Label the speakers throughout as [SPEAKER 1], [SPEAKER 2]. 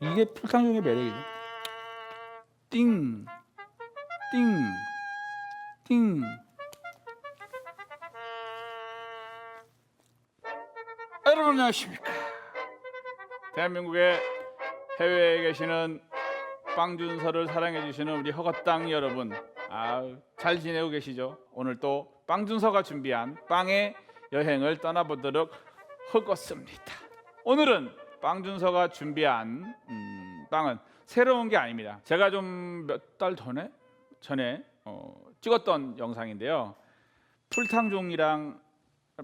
[SPEAKER 1] 이게 풀탕종의 매력이죠. 띵, 띵, 띵. 여러분 안녕하십니까? 대한민국의 해외에 계시는 빵준서를 사랑해 주시는 우리 허거땅 여러분, 아잘 지내고 계시죠? 오늘 또 빵준서가 준비한 빵의 여행을 떠나보도록 하겠습니다. 오늘은 빵준서가 준비한 음, 빵은 새로운 게 아닙니다. 제가 좀 몇 달 전에 전에 어, 찍었던 영상인데요. 풀탕종이랑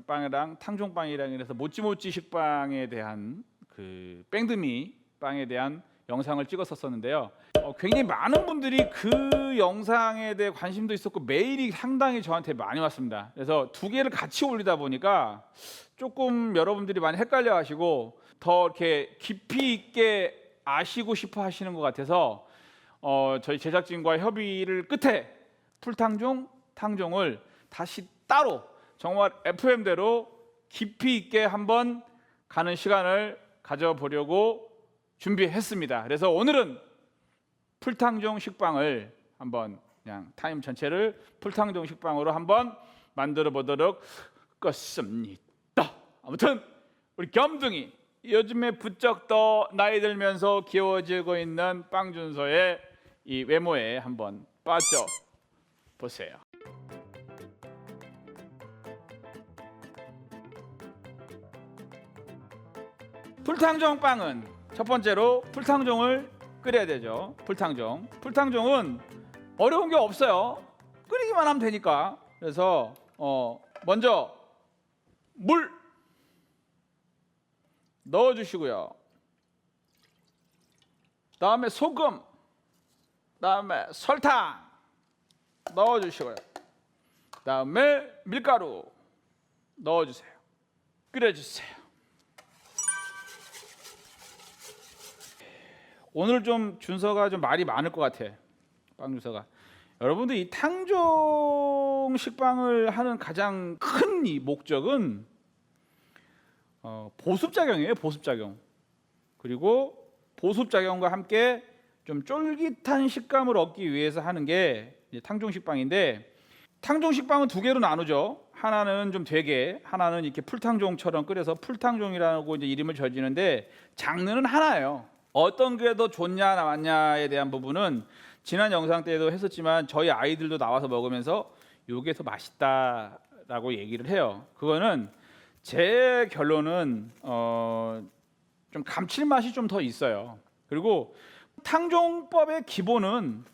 [SPEAKER 1] 빵이랑 탕종빵이랑 이래서 모찌모찌 식빵에 대한 그 뺑드미 빵에 대한 영상을 찍었었었는데요. 어, 굉장히 많은 분들이 그 영상에 대해 관심도 있었고 메일이 상당히 저한테 많이 왔습니다. 그래서 두 개를 같이 올리다 보니까 조금 여러분들이 많이 헷갈려 하시고 더 이렇게 깊이 있게 아시고 싶어 하시는 것 같아서 어, 저희 제작진과 협의를 끝에 풀탕종, 탕종을 다시 따로 정말 FM대로 깊이 있게 한번 가는 시간을 가져보려고 준비했습니다. 그래서 오늘은 풀탕종 식빵을 한번 그냥 타임 전체를 풀탕종 식빵으로 한번 만들어 보도록 하겠습니다. 아무튼 우리 겸둥이 요즘에 부쩍 더 나이 들면서 귀여워지고 있는 빵준서의 이 외모에 한번 빠져 보세요. 풀탕종 빵은 첫 번째로 풀탕종을 끓여야 되죠. 풀탕종. 풀탕종은 어려운 게 없어요. 끓이기만 하면 되니까. 그래서 어 먼저 물 넣어 주시고요. 다음에 소금, 다음에 설탕 넣어 주시고요. 다음에 밀가루 넣어 주세요. 끓여 주세요. 오늘 좀 준서가 좀 말이 많을 것 같아. 빵 준서가. 여러분들 이 탕종 식빵을 하는 가장 큰 이 목적은 어, 보습 작용이에요. 보습 작용. 그리고 보습 작용과 함께 좀 쫄깃한 식감을 얻기 위해서 하는 게 탕종 식빵인데 탕종 식빵은 두 개로 나누죠. 하나는 좀 되게, 하나는 이렇게 풀탕종처럼 끓여서 풀탕종이라고 이제 이름을 지어지는데 장르는 하나예요. 어떤 게 더 좋냐 나왔냐에 대한 부분은 지난 영상 때도 했었지만 저희 아이들도 나와서 먹으면서 요게 더 맛있다라고 얘기를 해요. 그거는 제 결론은 어, 좀 감칠맛이 좀 더 있어요. 그리고 탕종법의 기본은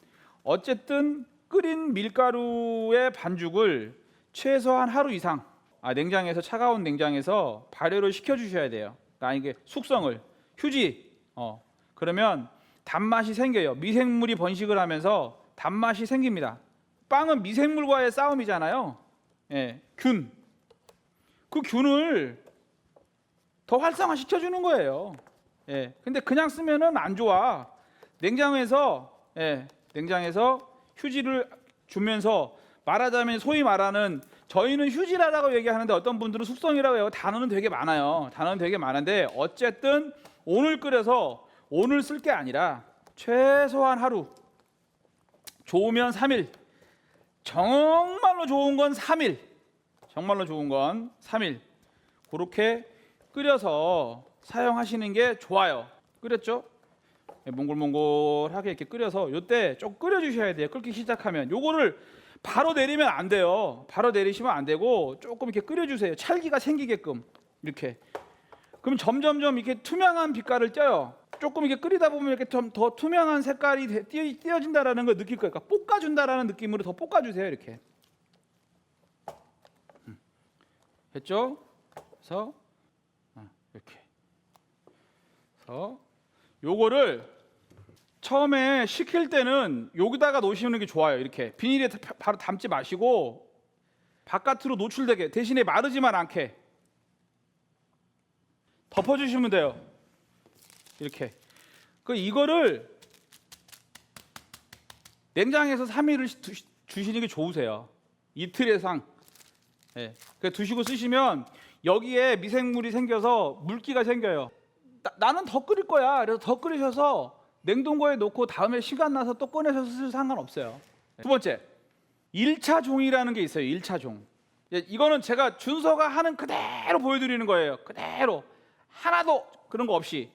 [SPEAKER 1] 어쨌든 끓인 밀가루의 반죽을 최소한 하루 이상 아, 냉장에서 차가운 냉장에서 발효를 시켜 주셔야 돼요. 그러니까 이게 숙성을 휴지 어, 그러면 단맛이 생겨요. 미생물이 번식을 하면서 단맛이 생깁니다. 빵은 미생물과의 싸움이잖아요. 예, 균. 그 균을 더 활성화 시켜 주는 거예요. 예, 근데 그냥 쓰면은 안 좋아. 냉장에서 예, 냉장에서 휴지를 주면서 말하자면 소위 말하는 저희는 휴지라라고 얘기하는데 어떤 분들은 숙성이라고 해요. 단어는 되게 많아요. 단어는 되게 많은데 어쨌든 오늘 끓여서 오늘 쓸 게 아니라 최소한 하루 좋으면 3일 정말로 좋은 건 3일 정말로 좋은 건 3일. 그렇게 끓여서 사용하시는 게 좋아요. 끓였죠? 네, 몽골몽골하게 이렇게 끓여서 요때 좀 끓여 주셔야 돼요. 끓기 시작하면. 요거를 바로 내리면 안 돼요. 바로 내리시면 안 되고 조금 이렇게 끓여 주세요. 찰기가 생기게끔. 이렇게. 그럼 점점점 이렇게 투명한 빛깔을 쪄요. 조금 이렇게 끓이다 보면 이렇게 좀 더 투명한 색깔이 되- 띄어, 띄어 진다라는 걸 느낄 거예요. 그러니까 볶아준다라는 느낌으로 더 볶아주세요. 이렇게 음. 했죠? 그래서 어, 이렇게 그래서 요거를 처음에 식힐 때는 여기다가 놓으시는 게 좋아요. 이렇게 비닐에 다- 바로 담지 마시고 바깥으로 노출되게 대신에 마르지만 않게 덮어주시면 돼요. 이렇게. 그 이거를 냉장에서 3일을 주시는 게 좋으세요. 이틀 이상. 예. 그 두시고 쓰시면 여기에 미생물이 생겨서 물기가 생겨요. 나, 는더 끓일 거야. 그래서 더 끓이셔서 냉동고에 놓고 다음에 시간 나서 또 꺼내셔서 쓰셔도 상관없어요. 두 번째, 1차 종이라는 게 있어요. 1차 종. 예, 이거는 제가 준서가 하는 그대로 보여드리는 거예요. 그대로 하나도 그런 거 없이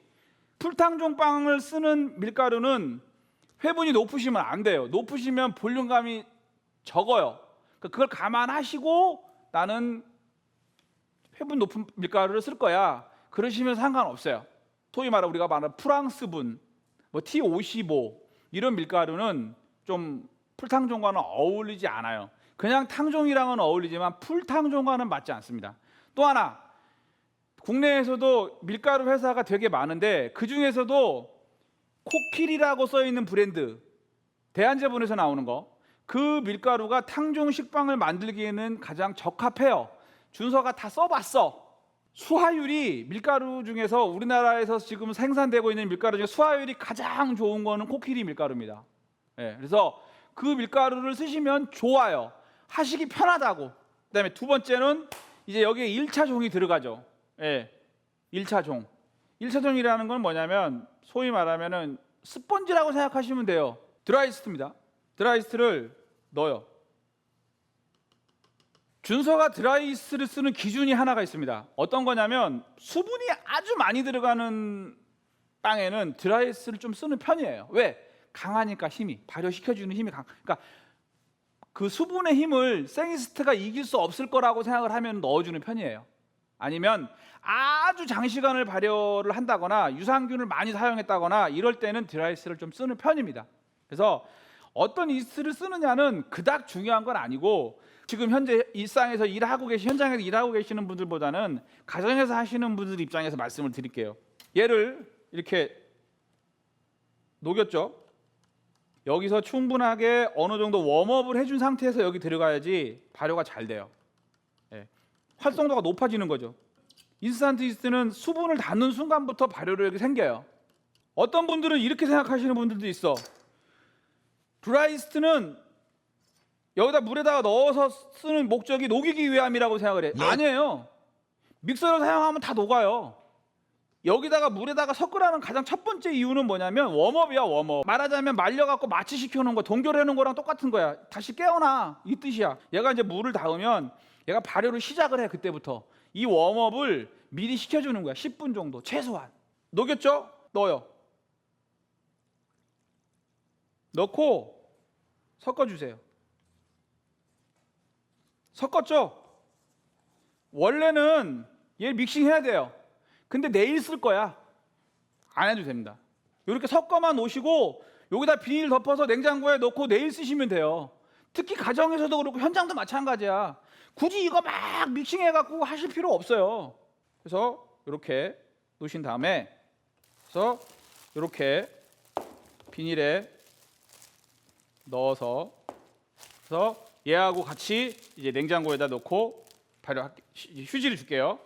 [SPEAKER 1] 풀탕종 빵을 쓰는 밀가루는 회분이 높으시면 안 돼요. 높으시면 볼륨감이 적어요. 그러니까 그걸 감안하시고 나는 회분 높은 밀가루를 쓸 거야. 그러시면 상관없어요. 소위 말해 우리가 말하는 프랑스분, 뭐 T55 이런 밀가루는 좀 풀탕종과는 어울리지 않아요. 그냥 탕종이랑은 어울리지만 풀탕종과는 맞지 않습니다. 또 하나 국내에서도 밀가루 회사가 되게 많은데 그 중에서도 코킬이라고 써 있는 브랜드 대한제본에서 나오는 거 그 밀가루가 탕종 식빵을 만들기에는 가장 적합해요. 준서가 다 써봤어. 수화율이 밀가루 중에서 우리나라에서 지금 생산되고 있는 밀가루 중에 수화율이 가장 좋은 거는 코끼리 밀가루입니다. 예, 그래서 그 밀가루를 쓰시면 좋아요. 하시기 편하다고. 그다음에 두 번째는 이제 여기에 1차 종이 들어가죠. 예. 1차 종. 1차 종이라는 건 뭐냐면 소위 말하면은 스펀지라고 생각하시면 돼요. 드라이스트입니다. 드라이스트를 넣어요. 준서가 드라이스를 쓰는 기준이 하나가 있습니다. 어떤 거냐면 수분이 아주 많이 들어가는 빵에는 드라이스를 좀 쓰는 편이에요. 왜? 강하니까 힘이 발효시켜주는 힘이 강. 그러니까 그 수분의 힘을 생이스트가 이길 수 없을 거라고 생각을 하면 넣어주는 편이에요. 아니면 아주 장시간을 발효를 한다거나 유산균을 많이 사용했다거나 이럴 때는 드라이스를 좀 쓰는 편입니다. 그래서 어떤 이스트를 쓰느냐는 그닥 중요한 건 아니고 지금 현재 일상에서 일하고 계시 현장에서 일하고 계시는 분들보다는 가정에서 하시는 분들 입장에서 말씀을 드릴게요. 얘를 이렇게 녹였죠. 여기서 충분하게 어느 정도 웜업을 해준 상태에서 여기 들어가야지 발효가 잘 돼요. 예. 활성도가 높아지는 거죠. 인스턴트 이스트는 수분을 닿는 순간부터 발효력이 생겨요. 어떤 분들은 이렇게 생각하시는 분들도 있어. 드라이스트는 여기다 물에다가 넣어서 쓰는 목적이 녹이기 위함이라고 생각을 해. 아니에요. 믹서를 사용하면 다 녹아요. 여기다가 물에다가 섞으라는 가장 첫 번째 이유는 뭐냐면 웜업이야 웜업. 말하자면 말려갖고 마취 시켜놓은 거 동결해놓은 거랑 똑같은 거야. 다시 깨어나 이 뜻이야. 얘가 이제 물을 닿으면 얘가 발효를 시작을 해 그때부터. 이 웜업을 미리 시켜주는 거야. 10분 정도 최소한. 녹였죠? 넣어요. 넣고 섞어주세요. 섞었죠? 원래는 얘 믹싱해야 돼요. 근데 내일 쓸 거야. 안 해도 됩니다. 이렇게 섞어만 놓으시고 여기다 비닐 덮어서 냉장고에 넣고 내일 쓰시면 돼요. 특히 가정에서도 그렇고 현장도 마찬가지야. 굳이 이거 막 믹싱해 갖고 하실 필요 없어요. 그래서 이렇게 놓으신 다음에 그래서 이렇게 비닐에 넣어서 그래서 얘하고 같이 이제 냉장고에다 넣고 발효 휴지를 줄게요.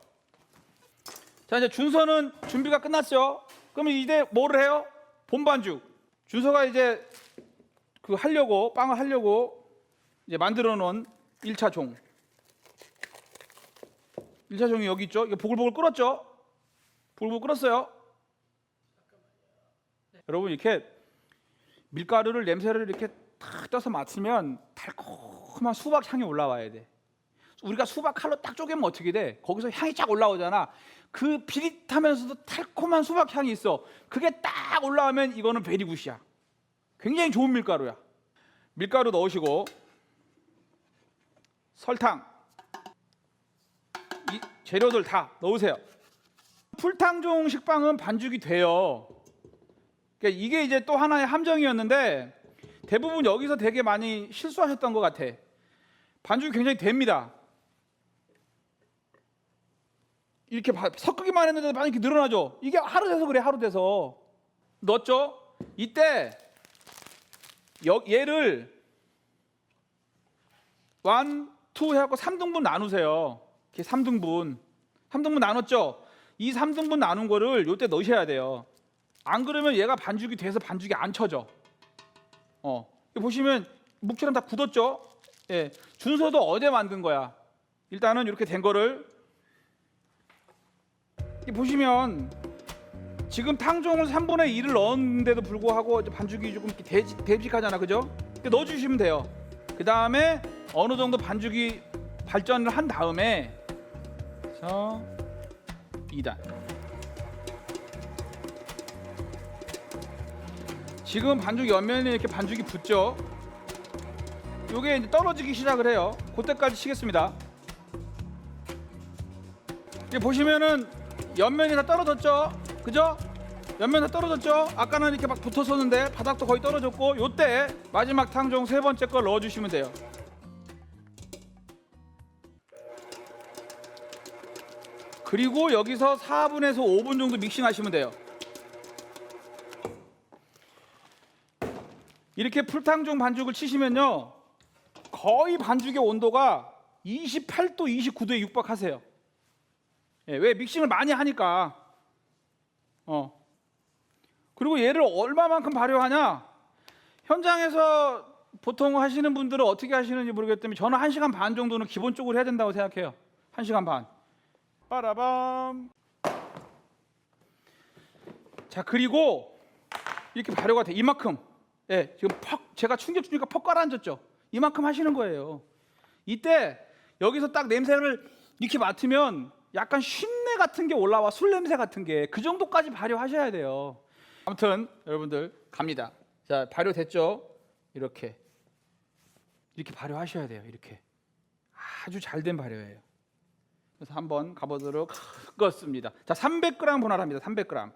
[SPEAKER 1] 자 이제 준서는 준비가 끝났죠. 그러면 이제 뭐를 해요? 본반죽. 준서가 이제 그 하려고 빵을 하려고 이제 만들어 놓은 1차 종. 1차 종이 여기 있죠. 이거 보글보글 끓었죠? 보글보글 끓었어요. 여러분 이렇게 밀가루를 냄새를 이렇게 탁 떠서 맡으면 달콤한 수박 향이 올라와야 돼. 우리가 수박 칼로 딱 쪼개면 어떻게 돼? 거기서 향이 쫙 올라오잖아. 그 비릿하면서도 달콤한 수박 향이 있어. 그게 딱 올라오면 이거는 베리굿이야. 굉장히 좋은 밀가루야. 밀가루 넣으시고 설탕 이 재료들 다 넣으세요. 풀탕종 식빵은 반죽이 돼요. 그러니까 이게 이제 또 하나의 함정이었는데 대부분 여기서 되게 많이 실수하셨던 것 같아. 반죽이 굉장히 됩니다. 이렇게 바- 섞기만 했는데 많이 이렇게 늘어나죠. 이게 하루 돼서 그래 하루 돼서 넣었죠. 이때 여, 얘를 원, 투 해갖고 3등분 나누세요. 이렇게 3등분. 3등분 나눴죠? 이 3등분 나눈 거를 요때 넣으셔야 돼요. 안 그러면 얘가 반죽이 돼서 반죽이 안 쳐져. 어. 보시면 묵처럼 다 굳었죠? 예. 준서도 어제 만든 거야. 일단은 이렇게 된 거를 이 보시면 지금 탕종을 3분의 1을 넣었는데도 불구하고 반죽이 조금 대직하잖아, 그죠? 넣어주시면 돼요. 그 다음에 어느 정도 반죽이 발전을 한 다음에 그래서 2단. 지금 반죽 옆면에 이렇게 반죽이 붙죠. 요게 이제 떨어지기 시작을 해요. 그때까지 치겠습니다. 이게 보시면은 옆면이 다 떨어졌죠. 그죠? 옆면 다 떨어졌죠. 아까는 이렇게 막 붙었었는데 바닥도 거의 떨어졌고 요때 마지막 탕종 세 번째 걸 넣어주시면 돼요. 그리고 여기서 4분에서 5분 정도 믹싱하시면 돼요. 이렇게 풀탕종 반죽을 치시면요. 거의 반죽의 온도가 28도, 29도에 육박하세요. 예, 왜 믹싱을 많이 하니까. 어. 그리고 얘를 얼마만큼 발효하냐? 현장에서 보통 하시는 분들은 어떻게 하시는지 모르겠지만 저는 1시간 반 정도는 기본적으로 해야 된다고 생각해요. 1시간 반. 빠라밤. 자, 그리고 이렇게 발효가 돼. 이만큼. 예, 지금 퍽 제가 충격 주니까 퍽 가라앉았죠. 이만큼 하시는 거예요. 이때 여기서 딱 냄새를 이렇게 맡으면 약간 쉰내 같은 게 올라와 술 냄새 같은 게 그 정도까지 발효하셔야 돼요. 아무튼 여러분들 갑니다. 자 발효됐죠? 이렇게 이렇게 발효하셔야 돼요. 이렇게 아주 잘 된 발효예요. 그래서 한번 가보도록 하겠습니다. 자 300g 분할합니다. 300g.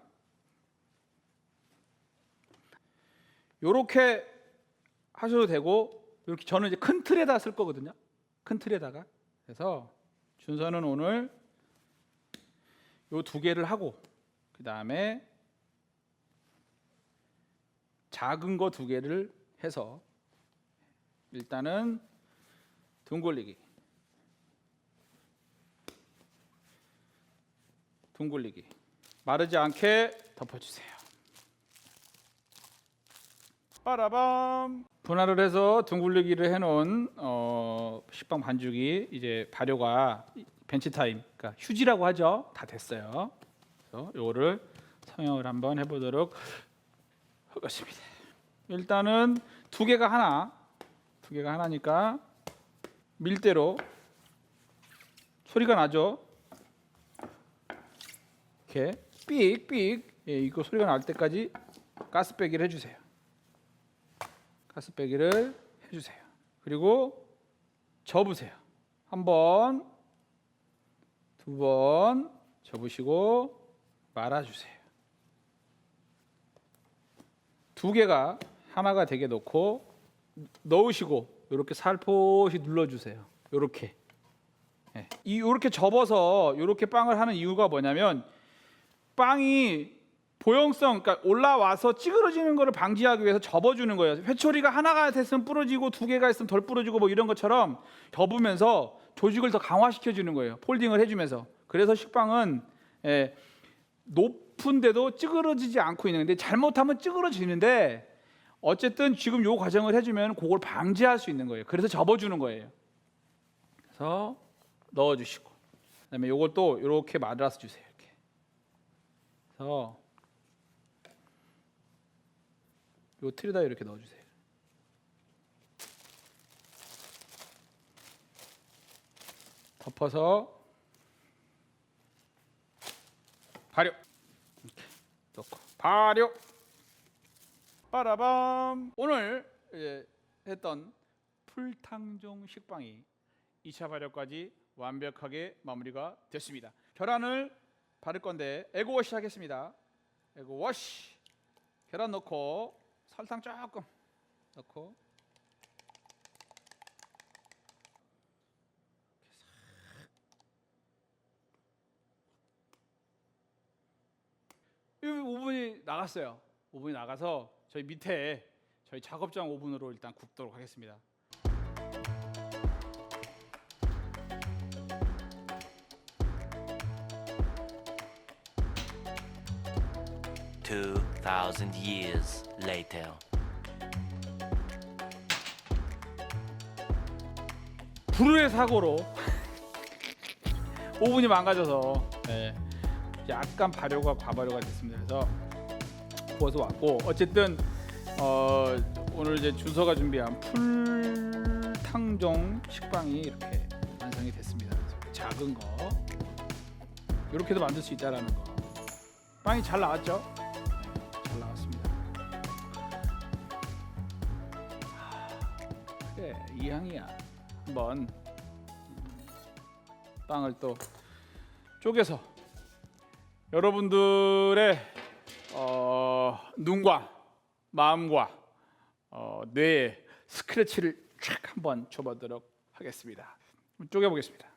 [SPEAKER 1] 요렇게 하셔도 되고 이렇게 저는 이제 큰 틀에다 쓸 거거든요. 큰 틀에다가 그래서 준서는 오늘 요 두 개를 하고 그 다음에 작은 거 두 개를 해서 일단은 둥글리기 둥글리기 마르지 않게 덮어주세요. 빠라밤 분할을 해서 둥글리기를 해놓은 어, 식빵 반죽이 이제 발효가 벤치 타임, 그러니까 휴지라고 하죠. 다 됐어요. 그래서 요거를 성형을 한번 해보도록 하겠습니다. 일단은 두 개가 하나, 두 개가 하나니까 밀대로 소리가 나죠. 이렇게 삑삑 예, 이거 소리가 날 때까지 가스 빼기를 해주세요. 가스 빼기를 해주세요. 그리고 접으세요. 한 번, 두 번 접으시고 말아주세요. 두 개가 하나가 되게 넣고 넣으시고 이렇게 살포시 눌러주세요. 이렇게 예. 이 이렇게 접어서 이렇게 빵을 하는 이유가 뭐냐면 빵이 보형성, 그러니까 올라와서 찌그러지는 것을 방지하기 위해서 접어주는 거예요. 회초리가 하나가 됐으면 부러지고 두 개가 있으면 덜 부러지고 뭐 이런 것처럼 접으면서 조직을 더 강화시켜 주는 거예요. 폴딩을 해주면서. 그래서 식빵은 예, 높은데도 찌그러지지 않고 있는 건데 잘못하면 찌그러지는데 어쨌든 지금 요 과정을 해주면 그걸 방지할 수 있는 거예요. 그래서 접어주는 거예요. 그래서 넣어주시고 그다음에 요걸 또 이렇게 말아서 주세요. 그래서 요 틀에다 이렇게 넣어주세요. 덮어서 발효 이렇게 넣고 발효 빠라밤 오늘 했던 풀탕종 식빵이 2차 발효까지 완벽하게 마무리가 됐습니다. 계란을 바를 건데 에그워시 하겠습니다. 에그워시 계란 넣고 설탕 조금 넣고 이 오븐이 나갔어요. 오븐이 나가서 저희 밑에 저희 작업장 오븐으로 일단 굽도록 하겠습니다.
[SPEAKER 2] Two thousand years later.
[SPEAKER 1] 불의 사고로 오븐이 망가져서 네. 약간 발효가 과발효가 됐습니다. 그래서 구워서 왔고 어쨌든 어, 오늘 이제 준서가 준비한 풀탕종 식빵이 이렇게 완성이 됐습니다. 그래서 작은 거 이렇게도 만들 수 있다라는 거. 빵이 잘 나왔죠? 한번 빵을 또 쪼개서 여러분들의 어, 눈과 마음과 어, 뇌에 스크래치를 쫙 한번 줘보도록 하겠습니다. 쪼개 보겠습니다.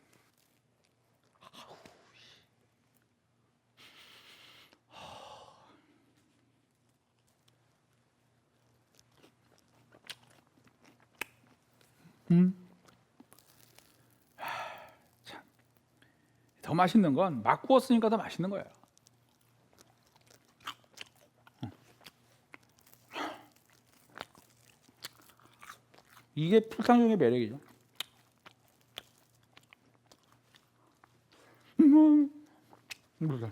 [SPEAKER 1] 더 맛있는 건 막 구웠으니까 더 맛있는 거예요. 이게 풀탕종의 매력이죠. 음, 뭐야?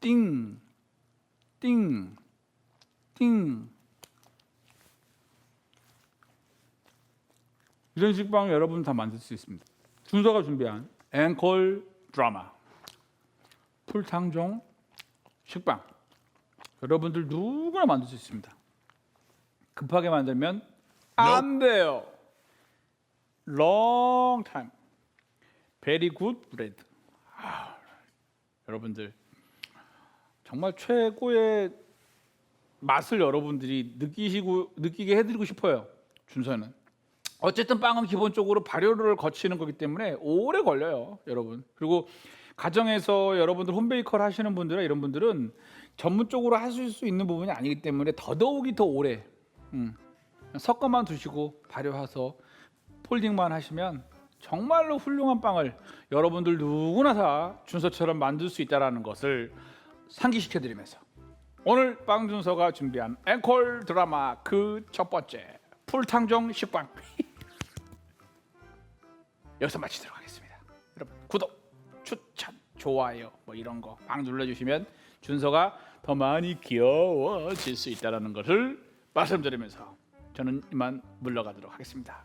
[SPEAKER 1] 띵, 띵, 띵. 이런 식빵 여러분 다 만들 수 있습니다. 준서가 준비한 앵콜 드라마 풀탕종 식빵 여러분들 누구나 만들 수 있습니다. 급하게 만들면 안 돼요. long time. very good bread. 아, 여러분들 정말 최고의 맛을 여러분들이 느끼시고 느끼게 해드리고 싶어요. 준서는. 어쨌든 빵은 기본적으로 발효를 거치는 거기 때문에 오래 걸려요, 여러분. 그리고 가정에서 여러분들 홈베이커를 하시는 분들이나 이런 분들은 전문적으로 하실 수 있는 부분이 아니기 때문에 더더욱이 더 오래 음, 섞어만 두시고 발효해서 폴딩만 하시면 정말로 훌륭한 빵을 여러분들 누구나 다 준서처럼 만들 수 있다라는 것을 상기시켜 드리면서 오늘 빵 준서가 준비한 앵콜 드라마 그 첫 번째 풀탕종 식빵 여기서 마치도록 하겠습니다. 여러분 구독, 추천, 좋아요 뭐 이런 거 막 눌러주시면 준서가 더 많이 귀여워질 수 있다라는 것을 말씀드리면서 저는 이만 물러가도록 하겠습니다.